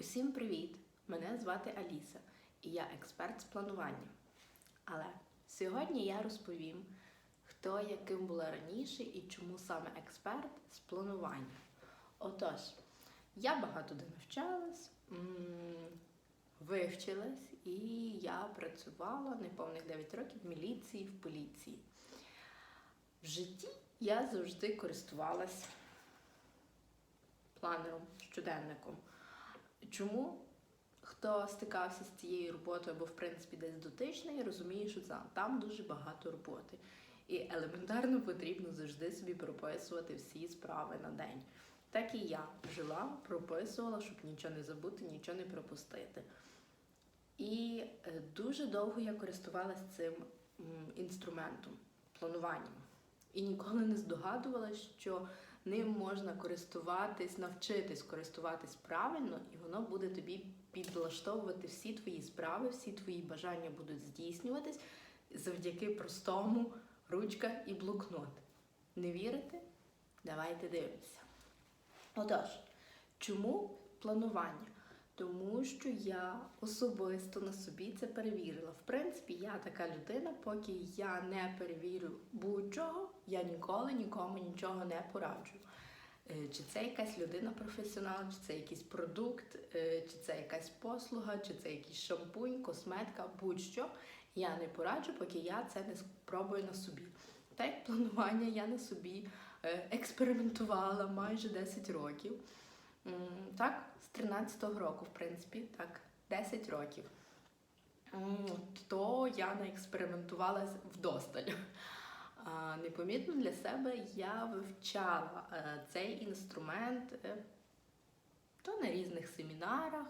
Усім привіт! Мене звати Аліса і я експерт з планування. Але сьогодні я розповім, хто яким була раніше і чому саме експерт з планування. Отож, я багато де навчалась, вивчилась і я працювала неповних 9 років в міліції, в поліції. В житті я завжди користувалась планером, щоденником. Чому? Хто стикався з цією роботою або, в принципі, десь дотичний, розуміє, що там дуже багато роботи. І елементарно потрібно завжди собі прописувати всі справи на день. Так і я жила, прописувала, щоб нічого не забути, нічого не пропустити. І е, дуже довго я користувалася цим інструментом, плануванням. І ніколи не здогадувалася, що ним можна користуватись, навчитись користуватись правильно, і воно буде тобі підлаштовувати всі твої справи, всі твої бажання будуть здійснюватись завдяки простому ручка і блокнот. Не вірите? Давайте дивимося. Отож, чому планування? Тому що я особисто на собі це перевірила. В принципі, я така людина, поки я не перевірю будь-чого, я ніколи нікому нічого не пораджу. Е, Чи це якась людина професіонал, чи це якийсь продукт, е, чи це якась послуга, чи це якийсь шампунь, косметика, будь-що. Я не пораджу, поки я це не спробую на собі. Так планування я на собі е, експериментувала майже 10 років. Так, з 13-го року, в принципі, так, 10 років. То я не експериментувала вдосталь. Непомітно для себе я вивчала е, цей інструмент е, то на різних семінарах,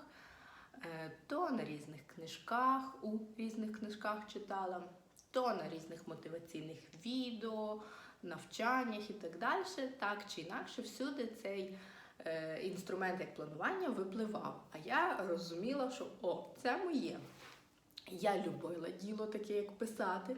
е, то на різних книжках, у різних книжках читала, то на різних мотиваційних відео, навчаннях і так далі. Так чи інакше, всюди цей інструмент як планування випливав. А я розуміла, що о, це моє. Я любила діло таке, як писати,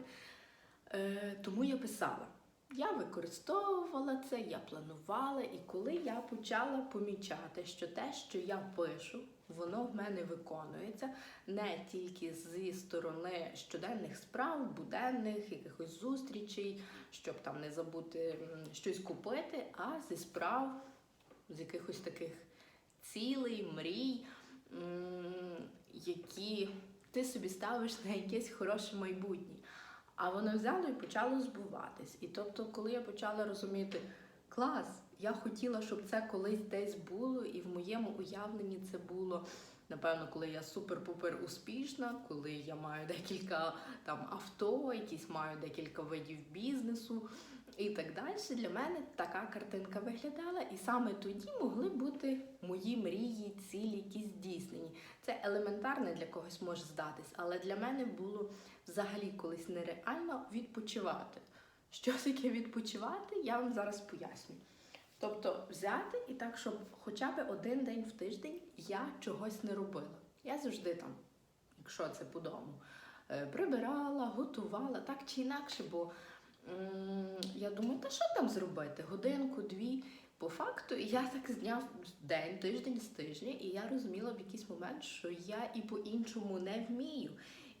е, тому я писала. Я використовувала це, я планувала, і коли я почала помічати, що те, що я пишу, воно в мене виконується не тільки зі сторони щоденних справ, буденних, якихось зустрічей, щоб там не забути щось купити, а зі справ, з якихось таких цілей, мрій, які ти собі ставиш на якесь хороше майбутнє. А воно взяло і почало збуватись. І тобто, коли я почала розуміти, клас, я хотіла, щоб це колись десь було, і в моєму уявленні це було. Напевно, коли я супер-пупер успішна, коли я маю декілька там авто, якісь маю декілька видів бізнесу і так далі. Для мене така картинка виглядала, і саме тоді могли бути мої мрії, цілі, якісь здійснені. Це елементарне для когось може здатись, але для мене було взагалі колись нереально відпочивати. Що таке відпочивати, я вам зараз поясню. Тобто взяти і так, щоб хоча б один день в тиждень я чогось не робила. Я завжди там, якщо це по дому, е, прибирала, готувала, так чи інакше, бо я думаю, та що там зробити? Годинку, дві. По факту, я так з дня в день, тиждень з тижня, і я розуміла в якийсь момент, що я і по-іншому не вмію.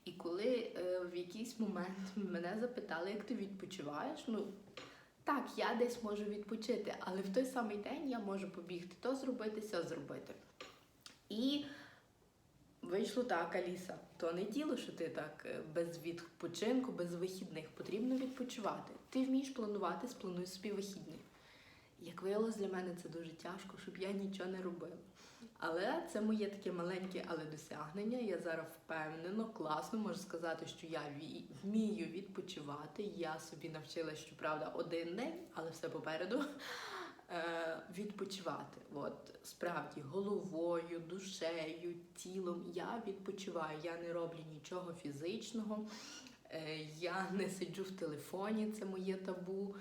І коли е, в якийсь момент мене запитали, як ти відпочиваєш, ну так, я десь можу відпочити, але в той самий день я можу побігти то зробити, сьо зробити. І вийшло так, Аліса, то не діло, що ти так е, без відпочинку, без вихідних. Потрібно відпочивати. Ти вмієш планувати, сплануй собі вихідні. Як виявилось, для мене це дуже тяжко, щоб я нічого не робила. Але це моє таке маленьке, але досягнення. Я зараз впевнено, класно можу сказати, що я вмію відпочивати. Я собі навчилася, щоправда, один день, але все попереду. Е, Відпочивати. От справді головою, душею, тілом я відпочиваю. Я не роблю нічого фізичного. Е, Я не сиджу в телефоні, це моє табу.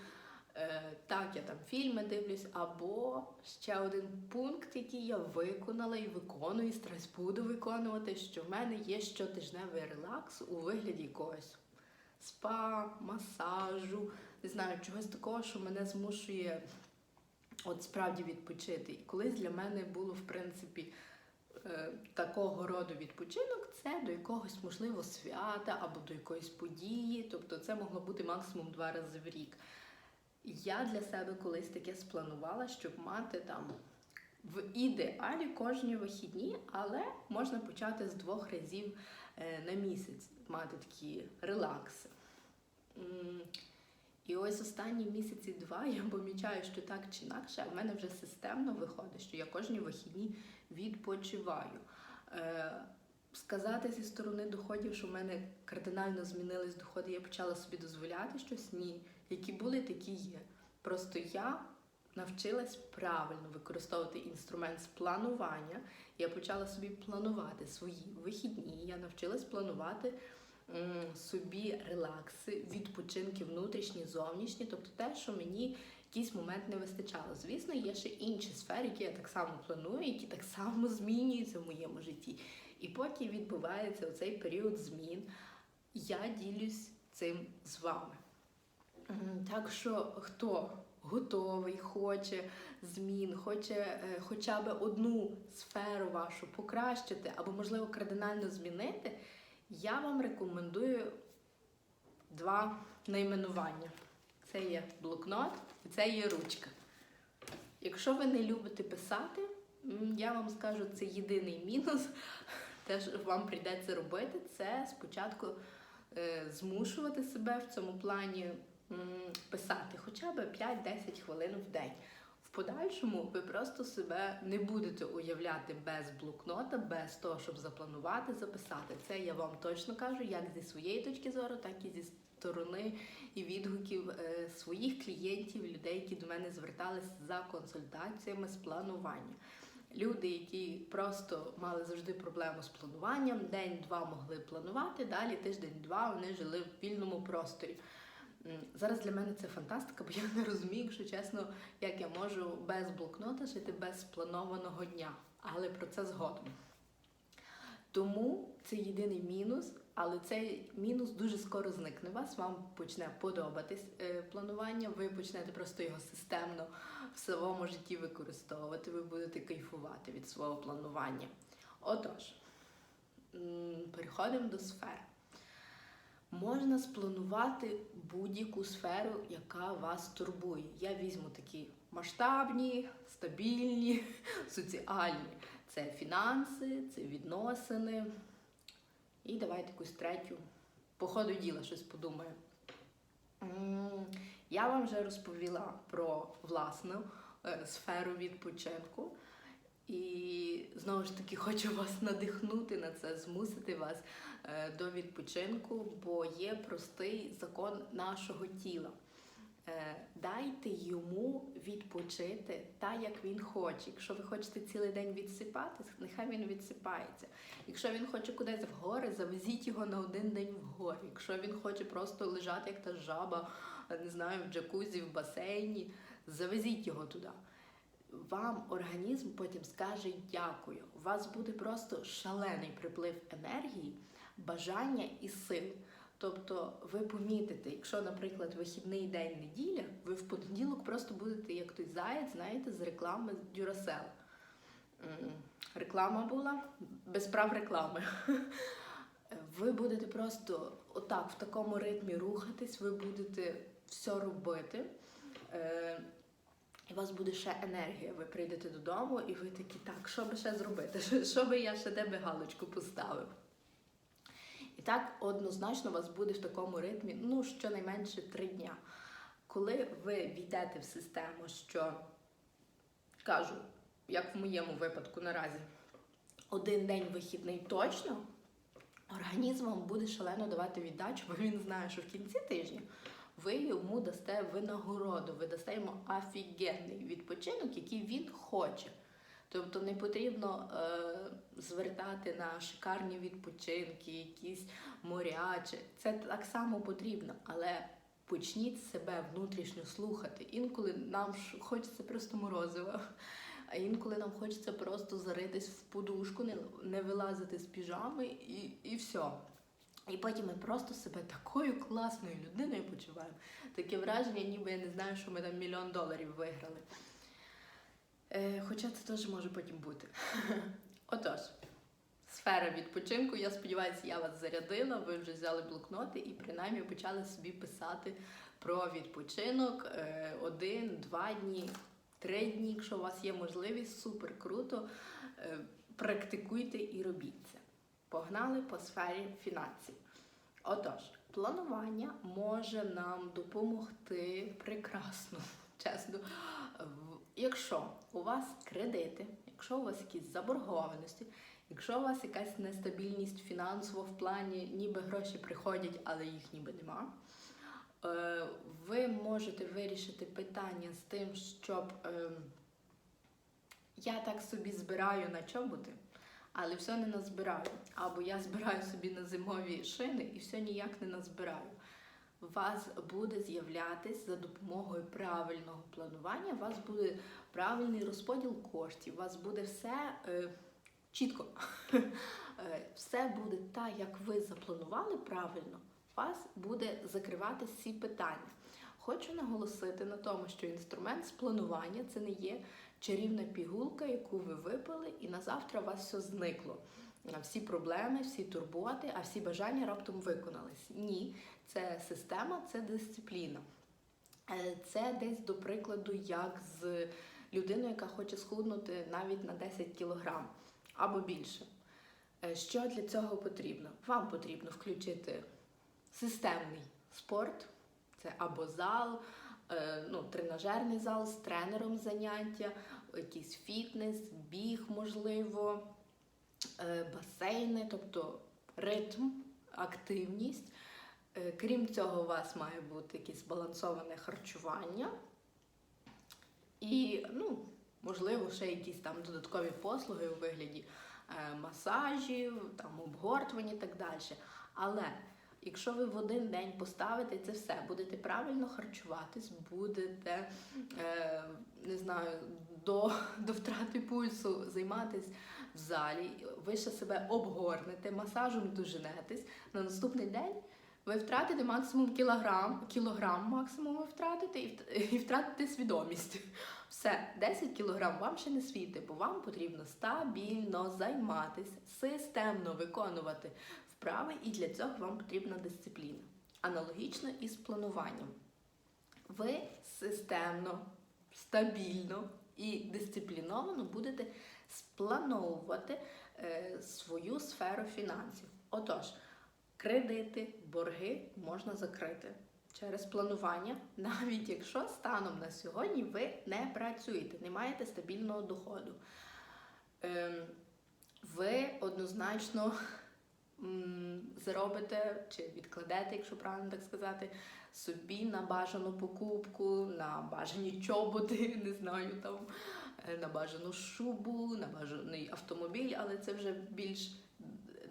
Е, так, я там фільми дивлюсь, або ще один пункт, який я виконала і виконую, і стрес буду виконувати, що в мене є щотижневий релакс у вигляді якогось спа, масажу, не знаю, чогось такого, що мене змушує от справді відпочити. І колись для мене було, в принципі, е, такого роду відпочинок це до якогось можливо свята або до якоїсь події. Тобто це могло бути максимум два рази в рік. Я для себе колись таке спланувала, щоб мати там в ідеалі кожні вихідні, але можна почати з двох разів е, на місяць мати такі релакси. І ось останні місяці два я помічаю, що так чи інакше, в мене вже системно виходить, що я кожні вихідні відпочиваю. Е, Сказати зі сторони доходів, що в мене кардинально змінились доходи, я почала собі дозволяти щось. Ні, які були, такі є. Просто я навчилась правильно використовувати інструмент з планування. Я почала собі планувати свої вихідні. Я навчилась планувати собі релакси, відпочинки внутрішні, зовнішні, тобто те, що мені якийсь момент не вистачало. Звісно, є ще інші сфери, які я так само планую, які так само змінюються в моєму житті. І поки відбувається оцей період змін, я ділюсь цим з вами. Так що хто готовий, хоче змін, хоче е, хоча б одну сферу вашу покращити або, можливо, кардинально змінити, я вам рекомендую два найменування. Це є блокнот і це є ручка. Якщо ви не любите писати, я вам скажу, це єдиний мінус. Те, що вам прийдеться робити, це спочатку е, змушувати себе в цьому плані писати хоча б 5-10 хвилин в день. Подальшому ви просто себе не будете уявляти без блокнота, без того, щоб запланувати, записати. Це я вам точно кажу, як зі своєї точки зору, так і зі сторони і відгуків е, своїх клієнтів, людей, які до мене звертались за консультаціями з планування. Люди, які просто мали завжди проблему з плануванням, день-два могли планувати, далі тиждень-два вони жили в вільному просторі. Зараз для мене це фантастика, бо я не розумію, якщо чесно, як я можу без блокнота жити без спланованого дня, але про це згодом. Тому це єдиний мінус, але цей мінус дуже скоро зникне вас. Вам почне подобатись е, планування, ви почнете просто його системно в своєму житті використовувати, ви будете кайфувати від свого планування. Отож, переходимо до сфер. Можна спланувати будь-яку сферу, яка вас турбує. Я візьму такі масштабні, стабільні, соціальні. Це фінанси, це відносини. І давайте якусь третю. По ходу діла щось подумаю. Я вам вже розповіла про власну е, сферу відпочинку. І знову ж таки хочу вас надихнути на це, змусити вас е, до відпочинку, бо є простий закон нашого тіла. Е, Дайте йому відпочити так, як він хоче. Якщо ви хочете цілий день відсипатись, нехай він відсипається. Якщо він хоче кудись в гори, завезіть його на один день в гори. Якщо він хоче просто лежати, як та жаба, не знаю, в джакузі, в басейні, завезіть його туди. Вам організм потім скаже дякую. У вас буде просто шалений приплив енергії, бажання і сил. Тобто ви помітите, якщо, наприклад, вихідний день неділя, ви в понеділок просто будете як той заяць, знаєте, з реклами. М, Реклама була без прав реклами. Ви будете просто отак в такому ритмі рухатись, ви будете все робити. І у вас буде ще енергія. Ви прийдете додому, і ви такі, так, що би ще зробити? Що- би я ще де би галочку поставив? І так однозначно у вас буде в такому ритмі, ну, щонайменше три дня. Коли ви війдете в систему, що кажу, як в моєму випадку наразі, один день вихідний точно, організм вам буде шалено давати віддачу, бо він знає, що в кінці тижня ви йому дасте винагороду, ви дасте йому офігенний відпочинок, який він хоче. Тобто не потрібно е, звертати на шикарні відпочинки, якісь моря. чи- Це так само потрібно, але почніть себе внутрішньо слухати. Інколи нам хочеться просто морозива, а інколи нам хочеться просто заритись в подушку, не, не вилазити з піжами і, і все. І потім ми просто себе такою класною людиною почуваємо. Таке враження, ніби я не знаю, що ми там мільйон доларів виграли. Е, хоча це теж може потім бути. Отож, сфера відпочинку. Я сподіваюся, я вас зарядила. Ви вже взяли блокноти і принаймні почали собі писати про відпочинок е, один, два дні, три дні. Якщо у вас є можливість, супер круто. Е, Практикуйте і робіть це. Погнали по сфері фінансів. Отож, планування може нам допомогти прекрасно, чесно. Якщо у вас кредити, якщо у вас якісь заборгованості, якщо у вас якась нестабільність фінансово в плані, ніби гроші приходять, але їх ніби нема, е, ви можете вирішити питання з тим, щоб ем, я так собі збираю на чоботи, але все не назбираю. Або я збираю собі на зимові шини і все ніяк не назбираю. Вас буде з'являтись за допомогою правильного планування, у вас буде правильний розподіл коштів, у вас буде все е, чітко. Е, все буде так, як ви запланували правильно, у вас буде закривати всі питання. Хочу наголосити на тому, що інструмент з планування це не є чарівна пігулка, яку ви випили, і на завтра у вас все зникло. Всі проблеми, всі турботи, а всі бажання раптом виконались. Ні, це система, це дисципліна. Е, Це десь до прикладу, як з людиною, яка хоче схуднути навіть на 10 кілограм або більше. Е, Що для цього потрібно? Вам потрібно включити системний спорт, це або зал, е, ну, тренажерний зал з тренером заняття, якийсь фітнес, біг, можливо, е, басейни, тобто ритм, активність. Е, Крім цього, у вас має бути якесь збалансоване харчування. І, ну, можливо, ще якісь там додаткові послуги у вигляді масажів, там обгортувань і так далі. Але якщо ви в один день поставите це все, будете правильно харчуватись, будете, е, не знаю, до, до втрати пульсу займатись в залі, ви ще себе обгорнете, масажем доженетесь, на наступний день ви втратите максимум кілограм, кілограм максимум ви втратите і вт- і втратите свідомість. Все, 10 кілограм вам ще не світить, бо вам потрібно стабільно займатися, системно виконувати вправи, і для цього вам потрібна дисципліна. Аналогічно і з плануванням. Ви системно, стабільно і дисципліновано будете сплановувати е, свою сферу фінансів. Отож, кредити, борги можна закрити через планування, навіть якщо станом на сьогодні ви не працюєте, не маєте стабільного доходу. Ем, ви однозначно заробите чи відкладете, якщо правильно так сказати, собі на бажану покупку, на бажані чоботи, не знаю там, е, на бажану шубу, на бажаний автомобіль, але це вже більш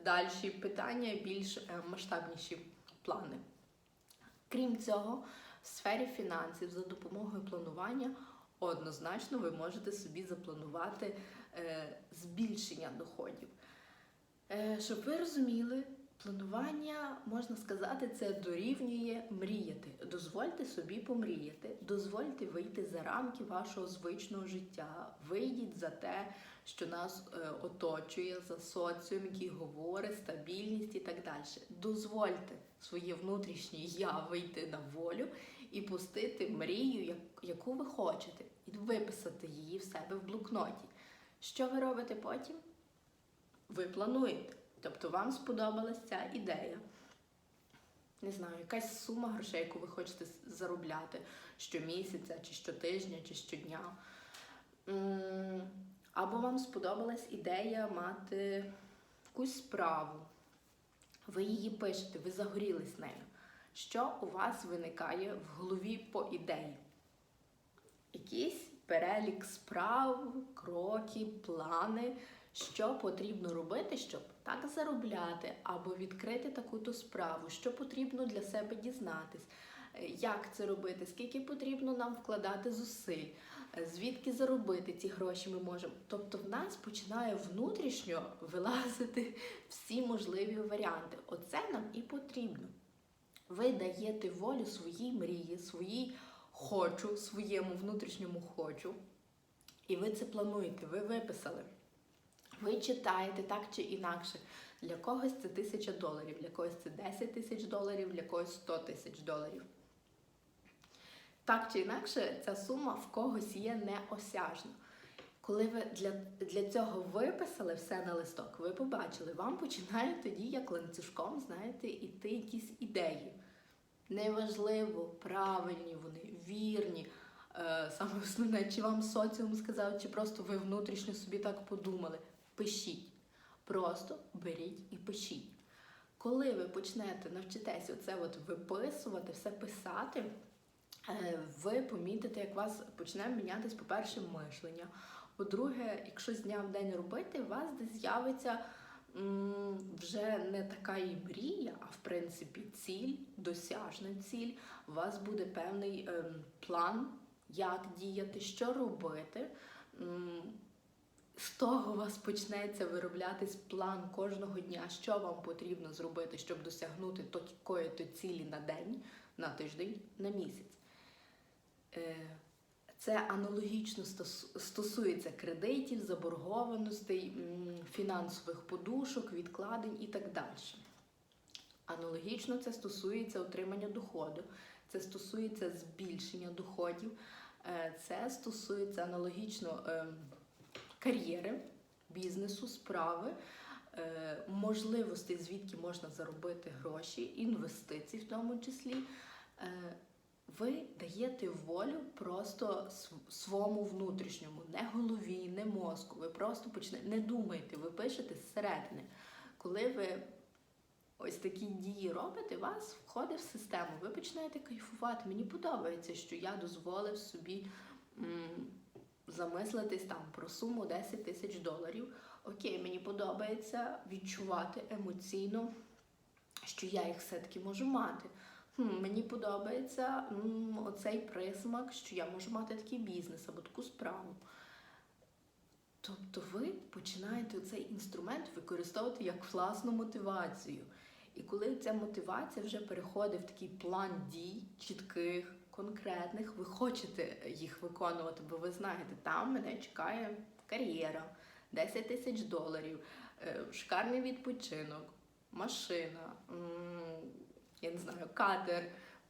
дальші питання, більш е, масштабніші плани. Крім цього, в сфері фінансів за допомогою планування однозначно ви можете собі запланувати е, збільшення доходів. Е, щоб ви розуміли, планування, можна сказати, це дорівнює мріяти. Дозвольте собі помріяти, дозвольте вийти за рамки вашого звичного життя. Вийдіть за те, що нас е, оточує, за соціум, який говорить, стабільність і так далі. Дозвольте своє внутрішнє я вийти на волю і пустити мрію, яку ви хочете, і виписати її в себе в блокноті. Що ви робите потім? Ви плануєте. Тобто вам сподобалась ця ідея. Не знаю, якась сума грошей, яку ви хочете заробляти щомісяця, чи щотижня, чи щодня. Або вам сподобалась ідея мати якусь справу. Ви її пишете, ви загорілись нею. Що у вас виникає в голові по ідеї? Якийсь перелік справ, кроки, плани, що потрібно робити, щоб так заробляти, або відкрити таку-то справу, що потрібно для себе дізнатись, е, як це робити, скільки потрібно нам вкладати зусиль, е, звідки заробити ці гроші ми можемо. Тобто в нас починає внутрішньо вилазити всі можливі варіанти. Оце нам і потрібно. Ви даєте волю своїй мрії, своїй хочу, своєму внутрішньому хочу. І ви це плануєте, ви виписали. Ви читаєте так чи інакше. Для когось це тисяча доларів, для когось це 10 тисяч доларів, для когось 100 тисяч доларів. Так чи інакше, ця сума в когось є неосяжна. Коли ви для, для цього виписали все на листок, ви побачили, вам починають тоді, як ланцюжком, знаєте, іти якісь ідеї. Неважливо, правильні вони, вірні. Е, саме основне, чи вам соціум сказав, чи просто ви внутрішньо собі так подумали. Пишіть. Просто беріть і пишіть. Коли ви почнете навчитися оце от виписувати, все писати, е, ви помітите, як у вас почне мінятись, по-перше, мишлення. По-друге, якщо з дня в день робити, у вас десь з'явиться вже не така і мрія, а в принципі ціль, досяжна ціль. У вас буде певний ем, план, як діяти, що робити. З того у вас почнеться вироблятись план кожного дня, що вам потрібно зробити, щоб досягнути такої-то цілі на день, на тиждень, на місяць. Е, Це аналогічно стосується кредитів, заборгованостей, фінансових подушок, відкладень і так далі. Аналогічно це стосується отримання доходу, це стосується збільшення доходів, е, це стосується аналогічно ем, кар'єри, бізнесу, справи, е, можливостей, звідки можна заробити гроші, інвестицій в тому числі. Е, Ви даєте волю просто своєму внутрішньому, не голові, не мозку. Ви просто почнете, не думайте, ви пишете зсередини. Коли ви ось такі дії робите, вас входить в систему. Ви починаєте кайфувати. Мені подобається, що я дозволив собі замислитись там про суму 10 тисяч доларів. Окей, мені подобається відчувати емоційно, що я їх все-таки можу мати. Хм, мені подобається м, оцей присмак, що я можу мати такий бізнес або таку справу. Тобто ви починаєте цей інструмент використовувати як власну мотивацію. І коли ця мотивація вже переходить в такий план дій, чітких, конкретних, ви хочете їх виконувати, бо ви знаєте, там мене чекає кар'єра, 10 тисяч доларів, е, шикарний відпочинок, машина, я не знаю, катер,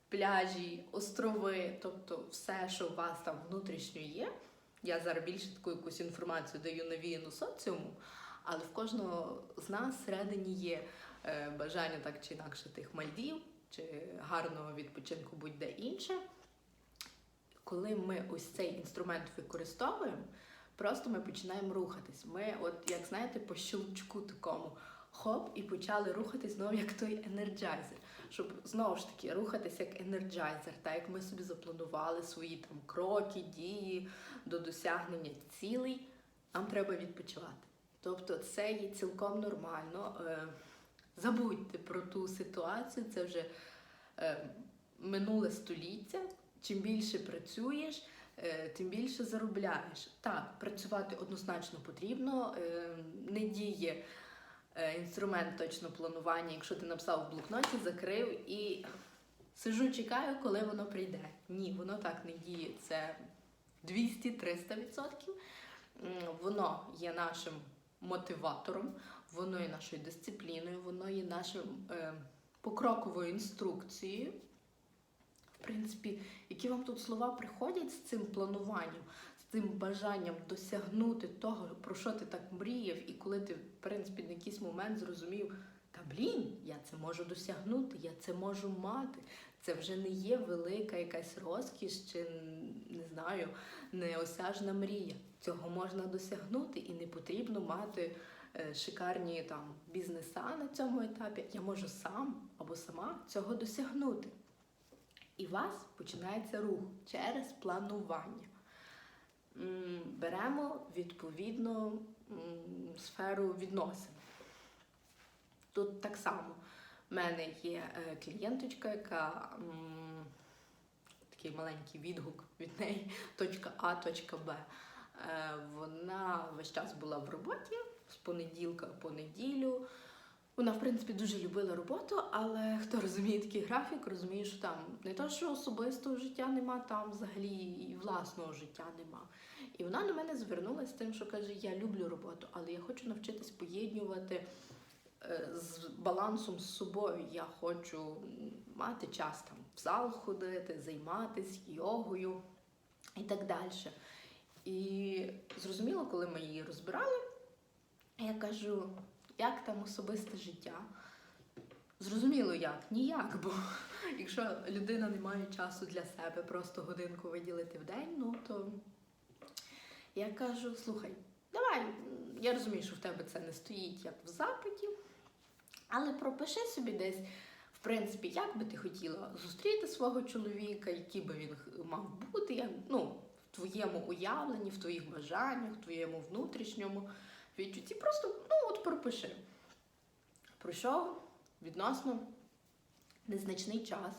пляжі, острови, тобто все, що у вас там внутрішньо є. Я зараз більше таку якусь інформацію даю навіяну соціуму, але в кожного з нас всередині є е, бажання так чи інакше тих Мальдів чи гарного відпочинку будь-де інше. Коли ми ось цей інструмент використовуємо, просто ми починаємо рухатись. Ми, от як знаєте, по щелчку такому хоп, і почали рухатись знову як той енерджайзер. Щоб знову ж таки рухатись як енерджайзер, так як ми собі запланували свої там кроки, дії до досягнення цілей, нам треба відпочивати. Тобто це є цілком нормально. Е, Забудьте про ту ситуацію, це вже е, минуле століття. Чим більше працюєш, е, тим більше заробляєш. Так, працювати однозначно потрібно, е, не діє е, інструмент точно планування, якщо ти написав в блокноті, закрив і сижу, чекаю, коли воно прийде. Ні, воно так не діє. Це 200-300%. Воно є нашим мотиватором, воно є нашою дисципліною, воно є нашим покроковою інструкцією. В принципі, які вам тут слова приходять з цим плануванням, з цим бажанням досягнути того, про що ти так мріяв, і коли ти, в принципі, на якийсь момент зрозумів, та блін, я це можу досягнути, я це можу мати. Це вже не є велика якась розкіш чи не знаю, неосяжна мрія. Цього можна досягнути і не потрібно мати е, шикарні там бізнеса на цьому етапі. Я можу сам або сама цього досягнути. І у вас починається рух через планування. Беремо відповідну сферу відносин. Тут так само в мене є е, клієнточка, яка такий маленький відгук від неї, точка А, точка Б. Е, Вона весь час була в роботі з понеділка по неділю. Вона, в принципі, дуже любила роботу, але хто розуміє такий графік, розуміє, що там не то, що особистого життя нема, там взагалі і власного життя нема. І вона до мене звернулася з тим, що каже: Я люблю роботу, але я хочу навчитись поєднувати е, з балансом з собою. Я хочу мати час там в зал ходити, займатися йогою і так далі. І зрозуміло, коли ми її розбирали, я кажу, як там особисте життя? Зрозуміло, як? Ніяк, бо якщо людина не має часу для себе, просто годинку виділити в день, ну то я кажу: слухай, давай, я розумію, що в тебе це не стоїть як в запиті, але пропиши собі десь, в принципі, як би ти хотіла зустріти свого чоловіка, який би він мав бути, як, ну, в твоєму уявленні, в твоїх бажаннях, в твоєму внутрішньому відчутті. Просто ну, от пропиши. Пройшов відносно незначний час,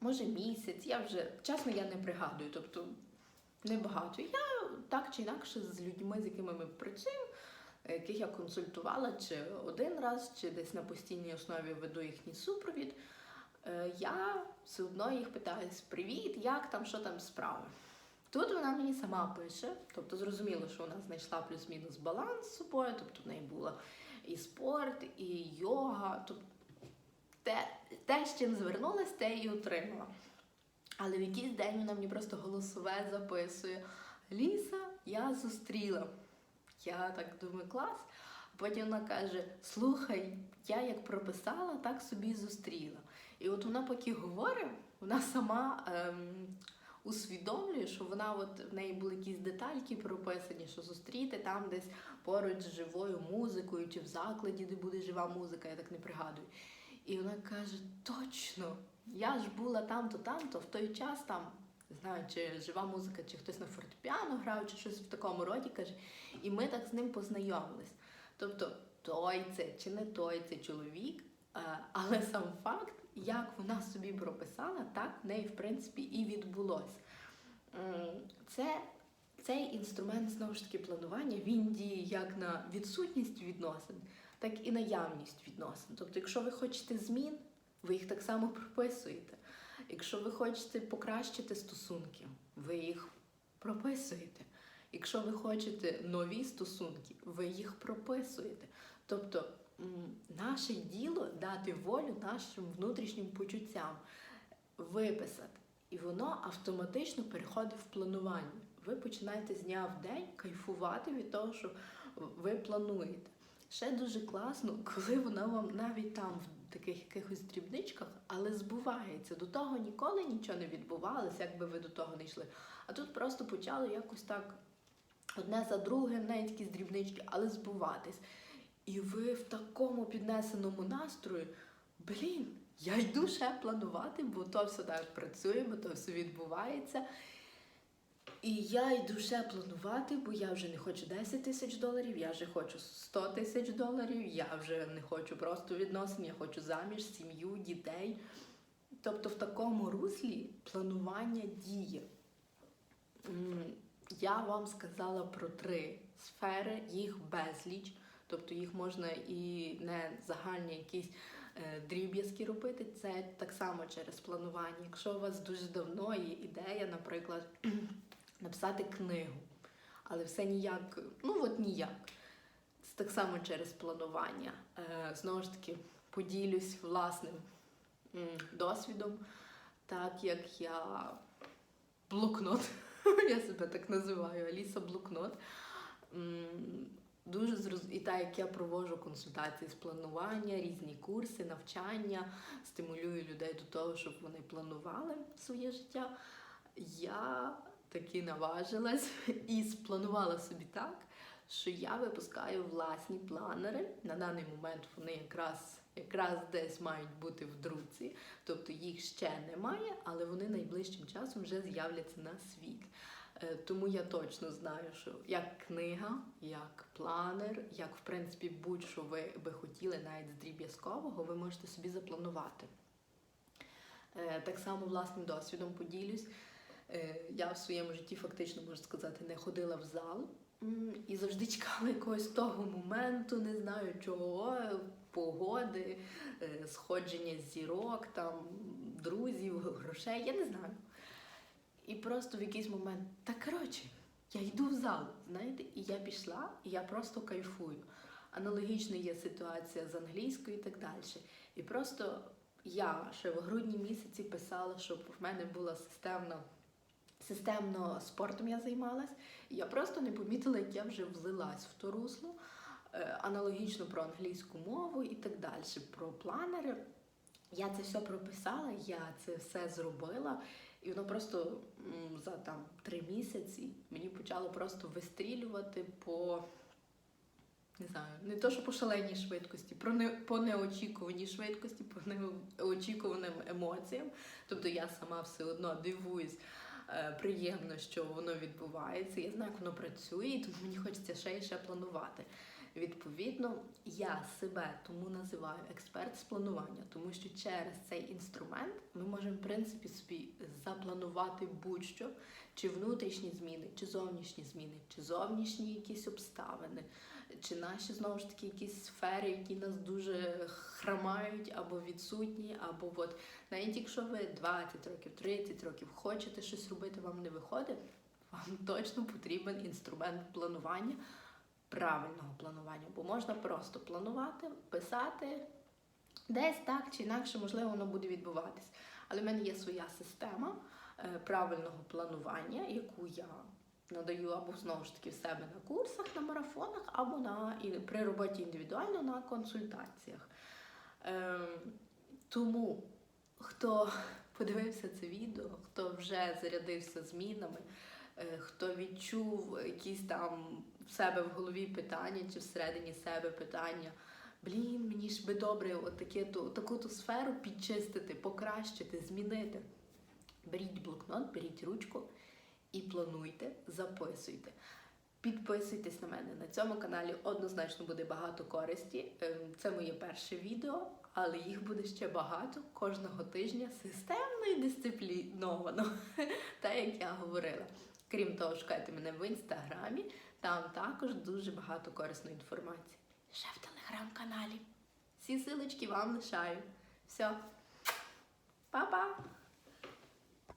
може місяць, я вже, чесно, я не пригадую, тобто небагато. Я так чи інакше з людьми, з якими ми працюємо, яких я консультувала чи один раз, чи десь на постійній основі веду їхній супровід. е, Я все одно їх питаюсь: привіт, як там, що там справи. Тут вона мені сама пише, тобто зрозуміло, що вона знайшла плюс-мінус баланс з собою, тобто в неї була і спорт, і йога, тобто те, те, з чим звернулась, те і отримала. Але в якийсь день вона мені просто голосове записує: Ліса, я зустріла. Я так думаю, клас. Потім вона каже: Слухай, я як прописала, так собі зустріла. І от вона поки говорить, вона сама ем, усвідомлює, що вона от в неї були якісь детальки прописані, що зустріти там десь поруч з живою музикою, чи в закладі, де буде жива музика, я так не пригадую. І вона каже: точно, я ж була там-то, там-то, в той час там. Не знаю, чи жива музика, чи хтось на фортепіано грав, чи щось в такому роді каже. І ми так з ним познайомились. Тобто, той це чи не той це чоловік, е, але сам факт, як вона собі прописала, так в неї в принципі і відбулося. Це цей інструмент знову ж таки планування він діє як на відсутність відносин, так і наявність відносин. Тобто, якщо ви хочете змін, ви їх так само прописуєте. Якщо ви хочете покращити стосунки, ви їх прописуєте. Якщо ви хочете нові стосунки, ви їх прописуєте. Тобто наше діло дати волю нашим внутрішнім почуттям, виписати. І воно автоматично переходить в планування. Ви починаєте з дня в день кайфувати від того, що ви плануєте. Ще дуже класно, коли вона вам навіть там в таких якихось дрібничках, але збувається. До того ніколи нічого не відбувалося, якби ви до того не йшли. А тут просто почало якось так одне за другим, навіть якісь дрібнички, але збуватись. І ви в такому піднесеному настрої, блін, я йду ще планувати, бо то все так працює, бо то все відбувається. І я йду ще планувати, бо я вже не хочу 10 тисяч доларів, я вже хочу 100 тисяч доларів, я вже не хочу просто відносин, я хочу заміж, сім'ю, дітей. Тобто в такому руслі планування діє. Я вам сказала про три сфери, їх безліч. Тобто їх можна і не загальні якісь е, дріб'язки робити. Це так само через планування. Якщо у вас дуже давно є ідея, наприклад, написати книгу, але все ніяк, ну от ніяк. Це так само через планування. Е, Знову ж таки, поділюсь власним досвідом, так як я блокнот, я себе так називаю, Аліса блокнот. Дуже зроз... І так як я проводжу консультації з планування, різні курси, навчання, стимулюю людей до того, щоб вони планували своє життя. Я таки наважилась і спланувала собі так, що я випускаю власні планери. На даний момент вони якраз, якраз десь мають бути в друці, тобто їх ще немає, але вони найближчим часом вже з'являться на світ. Е, Тому я точно знаю, що як книга, як планер, як в принципі будь-що ви би хотіли, навіть з дріб'язкового, ви можете собі запланувати. Е, Так само власним досвідом поділюсь. Е, Я в своєму житті фактично можу сказати, не ходила в зал і завжди чекала якогось того моменту, не знаю чого, погоди, сходження зірок, там друзів, грошей, я не знаю. І просто в якийсь момент, та коротше, я йду в зал, знаєте, і я пішла, і я просто кайфую. Аналогічно є ситуація з англійською і так далі. І просто я ще в грудні місяці писала, щоб в мене була системна. Системно спортом я займалась, я просто не помітила, як я вже влилась в то русло. Е, аналогічно про англійську мову і так далі, про планери. Я це все прописала, я це все зробила, і воно просто за там три місяці мені почало просто вистрілювати по не знаю, не то, що по шаленій швидкості, про не по неочікуваній швидкості, по неочікуваним емоціям. Тобто я сама все одно дивуюсь. е, Приємно, що воно відбувається. Я знаю, як воно працює, і тому мені хочеться ще і ще планувати. Відповідно, я себе тому називаю експерт з планування, тому що через цей інструмент ми можемо в принципі собі запланувати будь-що, чи внутрішні зміни, чи зовнішні зміни, чи зовнішні якісь обставини, чи наші знову ж таки якісь сфери, які нас дуже храмають або відсутні, або от навіть якщо ви 20 років, 30 років хочете щось робити, вам не виходить, вам точно потрібен інструмент планування правильного планування, бо можна просто планувати, писати десь так чи інакше, можливо, воно буде відбуватись. Але в мене є своя система е, правильного планування, яку я надаю або знову ж таки в себе на курсах, на марафонах, або на при роботі індивідуально на консультаціях. Ем, тому хто подивився це відео, хто вже зарядився змінами, е, хто відчув якісь там в себе в голові питання чи всередині себе питання. Блін, мені ж би добре от таке, ту, таку ту сферу підчистити, покращити, змінити. Беріть блокнот, беріть ручку і плануйте, записуйте. Підписуйтесь на мене. На цьому каналі однозначно буде багато користі. Ем, Це моє перше відео, але їх буде ще багато кожного тижня системно і дисципліновано, так як я говорила. Крім того, шукайте мене в інстаграмі, там також дуже багато корисної інформації. Ще в телеграм-каналі. Всі силочки вам лишаю. Все, па-па!